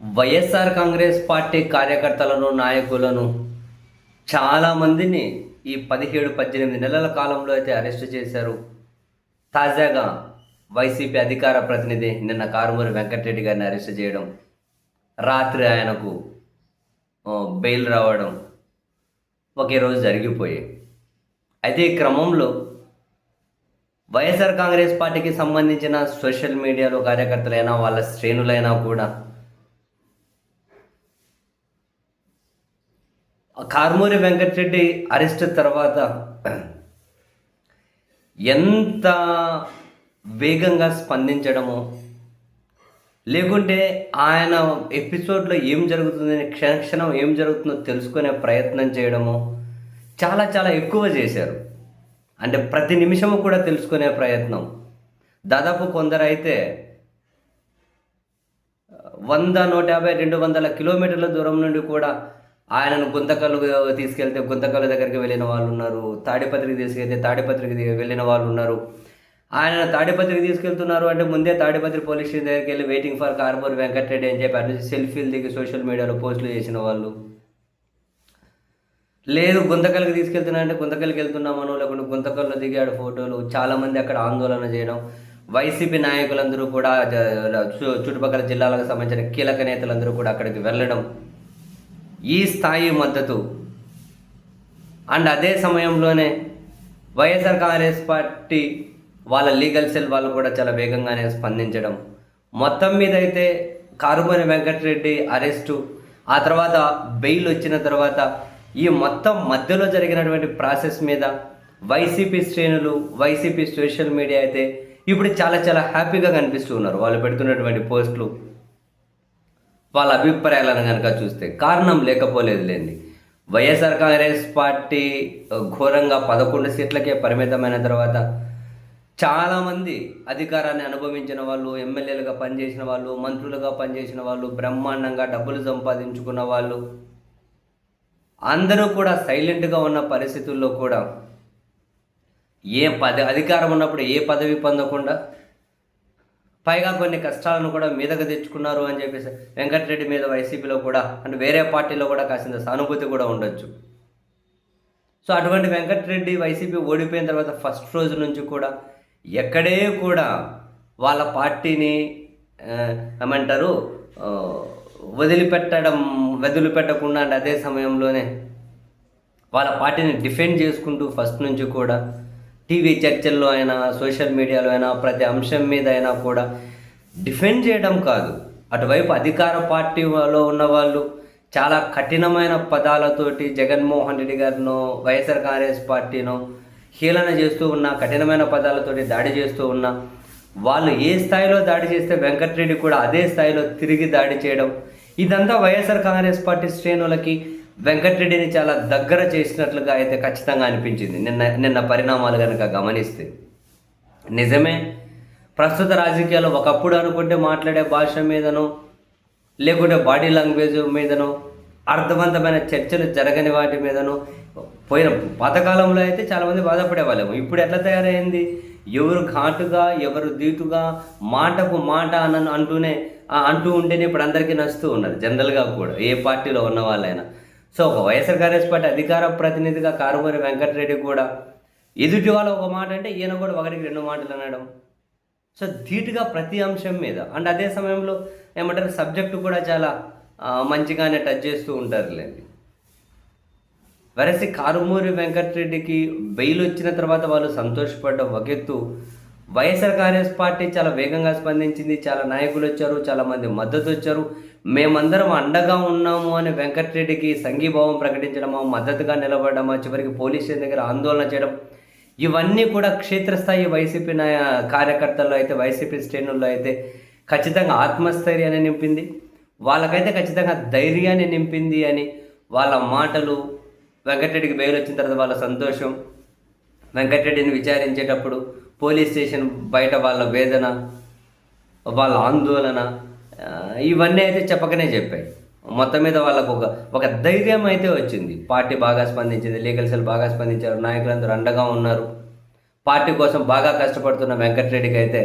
YSR Congress party కార్యకర్తలను నాయకులను చాలామందిని ఈ పదిహేడు పద్దెనిమిది నెలల కాలంలో అయితే అరెస్ట్ చేశారు. తాజాగా వైసీపీ అధికార ప్రతినిధి నిన్న కారుమూరి వెంకటరెడ్డి గారిని అరెస్ట్ చేయడం రాత్రి ఆయనకు బెయిల్ రావడం ఒకే రోజు జరిగిపోయాయి. అయితే ఈ క్రమంలో వైఎస్ఆర్ కాంగ్రెస్ పార్టీకి సంబంధించిన సోషల్ మీడియాలో కార్యకర్తలైనా వాళ్ళ శ్రేణులైనా కూడా కార్మూరి వెంకటరెడ్డి అరెస్ట్ తర్వాత ఎంత వేగంగా స్పందించడము లేకుంటే ఆయన ఎపిసోడ్లో ఏం జరుగుతుందని క్షణ క్షణం ఏం జరుగుతుందో తెలుసుకునే ప్రయత్నం చేయడము చాలా చాలా ఎక్కువ చేశారు. అంటే ప్రతి నిమిషము కూడా తెలుసుకునే ప్రయత్నం. దాదాపు కొందరైతే వంద నూట యాభై రెండు వందల కిలోమీటర్ల దూరం నుండి కూడా ఆయనను గుంతకల్లు తీసుకెళ్తే గుంతకల్లు దగ్గరికి వెళ్ళిన వాళ్ళు ఉన్నారు. తాడిపత్రికి తీసుకెళ్తే తాడిపత్రికి వెళ్ళిన వాళ్ళు ఉన్నారు. ఆయన తాడిపత్రికి తీసుకెళ్తున్నారు అంటే ముందే తాడిపత్రి పోలీస్ స్టేషన్ దగ్గరికి వెళ్ళి వెయిటింగ్ ఫర్ కార్బోర్ వెంకటరెడ్డి అని చెప్పి అటు సెల్ఫీలు దిగి సోషల్ మీడియాలో పోస్టులు చేసిన వాళ్ళు. లేదు గుంతకల్కి తీసుకెళ్తున్నా అంటే గుంతకల్కి వెళ్తున్నామనో లేకుంటే గుంతకల్లో దిగాడు ఫోటోలు. చాలామంది అక్కడ ఆందోళన చేయడం. వైసీపీ నాయకులందరూ కూడా చు- చుట్టుపక్కల జిల్లాలకు సంబంధించిన కీలక నేతలందరూ కూడా అక్కడికి వెళ్ళడం. ఈ స్థాయి మద్దతు. అండ్ అదే సమయంలోనే వైఎస్ఆర్ కాంగ్రెస్ పార్టీ వాళ్ళ లీగల్ సెల్ వాళ్ళు కూడా చాలా వేగంగానే స్పందించడం. మొత్తం మీద అయితే కారుమని వెంకటరెడ్డి అరెస్టు ఆ తర్వాత బెయిల్ వచ్చిన తర్వాత ఈ మొత్తం మధ్యలో జరిగినటువంటి ప్రాసెస్ మీద వైసీపీ శ్రేణులు వైసీపీ సోషల్ మీడియా అయితే ఇప్పుడు చాలా చాలా హ్యాపీగా కనిపిస్తూ ఉన్నారు. వాళ్ళు పెడుతున్నటువంటి పోస్టులు. వాళ్ళ అభిప్రాయాలను కనుక చూస్తే కారణం లేకపోలేదు లేండి. వైఎస్ఆర్ కాంగ్రెస్ పార్టీ ఘోరంగా పదకొండు సీట్లకే పరిమితమైన తర్వాత చాలామంది అధికారాన్ని అనుభవించిన వాళ్ళు ఎమ్మెల్యేలుగా పనిచేసిన వాళ్ళు మంత్రులుగా పనిచేసిన వాళ్ళు బ్రహ్మాండంగా డబ్బులు సంపాదించుకున్న వాళ్ళు అందరూ కూడా సైలెంట్గా ఉన్న పరిస్థితుల్లో కూడా ఏ పద అధికారం ఉన్నప్పుడు ఏ పదవి పొందకుండా పైగా కొన్ని కష్టాలను కూడా మీదకు తెచ్చుకున్నారు అని చెప్పేసి వెంకటరెడ్డి మీద వైసీపీలో కూడా అంటే వేరే పార్టీలో కూడా కాసింత సానుభూతి కూడా ఉండొచ్చు. సో అటువంటి వెంకటరెడ్డి వైసీపీ ఓడిపోయిన తర్వాత ఫస్ట్ రోజు నుంచి కూడా ఎక్కడే కూడా వాళ్ళ పార్టీని ఏమంటారు వదిలిపెట్టడం వదిలిపెట్టకుండా అంటే అదే సమయంలోనే వాళ్ళ పార్టీని డిఫెండ్ చేసుకుంటూ ఫస్ట్ నుంచి కూడా టీవీ చర్చల్లో అయినా సోషల్ మీడియాలో అయినా ప్రతి అంశం మీద అయినా కూడా డిఫెండ్ చేయడం కాదు. అటువైపు అధికార పార్టీలో ఉన్న వాళ్ళు చాలా కఠినమైన పదాలతోటి జగన్మోహన్ రెడ్డి గారినో వైఎస్ఆర్ కాంగ్రెస్ పార్టీనో హీలన చేస్తూ ఉన్న కఠినమైన పదాలతోటి దాడి చేస్తూ ఉన్న వాళ్ళు ఏ స్థాయిలో దాడి చేస్తే వెంకటరెడ్డి కూడా అదే స్థాయిలో తిరిగి దాడి చేయడం ఇదంతా వైఎస్ఆర్ కాంగ్రెస్ పార్టీ శ్రేణులకి వెంకటరెడ్డిని చాలా దగ్గర చేసినట్లుగా అయితే ఖచ్చితంగా అనిపించింది. నిన్న నిన్న పరిణామాలు కనుక గమనిస్తే. నిజమే ప్రస్తుత రాజకీయాలు ఒకప్పుడు అనుకుంటే మాట్లాడే భాష మీదనో లేకుంటే బాడీ లాంగ్వేజ్ మీదనో అర్థవంతమైన చర్చలు జరగని వాటి మీదనో పోయిన పాతకాలంలో అయితే చాలామంది బాధపడేవాళ్ళము. ఇప్పుడు ఎట్లా తయారైంది? ఎవరు ఘాటుగా ఎవరు దీటుగా మాటకు మాట అని అంటూనే అంటూ ఉంటేనే ఇప్పుడు అందరికీ నచ్చుతూ ఉన్నది. జనరల్గా కూడా ఏ పార్టీలో ఉన్న వాళ్ళైనా సో ఒక వైఎస్ఆర్ కాంగ్రెస్ పార్టీ అధికార ప్రతినిధిగా కారుమూరి వెంకటరెడ్డి కూడా ఎదుటి వాళ్ళ ఒక మాట అంటే ఈయన కూడా ఒకటికి రెండు మాటలు అనడం. సో ధీటుగా ప్రతి అంశం మీద అండ్ అదే సమయంలో ఏమంటారు సబ్జెక్టు కూడా చాలా మంచిగానే టచ్ చేస్తూ ఉంటారులేండి వెరసి కారుమూరి వెంకటరెడ్డికి బెయిల్ వచ్చిన తర్వాత వాళ్ళు సంతోషపడ్డం ఒక ఎత్తు. వైఎస్ఆర్ కాంగ్రెస్ పార్టీ చాలా వేగంగా స్పందించింది చాలా నాయకులు వచ్చారు చాలా మంది మద్దతు వచ్చారు. మేమందరం అండగా ఉన్నాము అని వెంకటరెడ్డికి సంఘీభావం ప్రకటించడమా మద్దతుగా నిలబడమా చివరికి పోలీస్ స్టేషన్ దగ్గర ఆందోళన చేయడం ఇవన్నీ కూడా క్షేత్రస్థాయి వైసీపీ నాయ కార్యకర్తల్లో అయితే వైసీపీ శ్రేణుల్లో అయితే ఖచ్చితంగా ఆత్మస్థైర్యాన్ని నింపింది. వాళ్ళకైతే ఖచ్చితంగా ధైర్యాన్ని నింపింది అని వాళ్ళ మాటలు వెంకటరెడ్డికి బెయిల్ వచ్చిన తర్వాత వాళ్ళ సంతోషం వెంకటరెడ్డిని విచారించేటప్పుడు పోలీస్ స్టేషన్ బయట వాళ్ళ వేదన వాళ్ళ ఆందోళన ఇవన్నీ అయితే చెప్పకనే చెప్పాయి. మొత్తం మీద వాళ్ళకు ఒక ఒక ధైర్యం అయితే వచ్చింది. పార్టీ బాగా స్పందించింది లీగల్ సెల్ బాగా స్పందించారు నాయకులందరూ అండగా ఉన్నారు. పార్టీ కోసం బాగా కష్టపడుతున్న వెంకటరెడ్డికి అయితే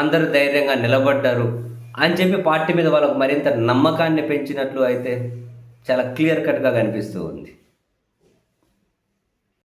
అందరూ ధైర్యంగా నిలబడ్డారు అని చెప్పి పార్టీ మీద వాళ్ళకు మరింత నమ్మకాన్ని పెంచినట్లు అయితే చాలా క్లియర్ కట్గా కనిపిస్తూ ఉంది.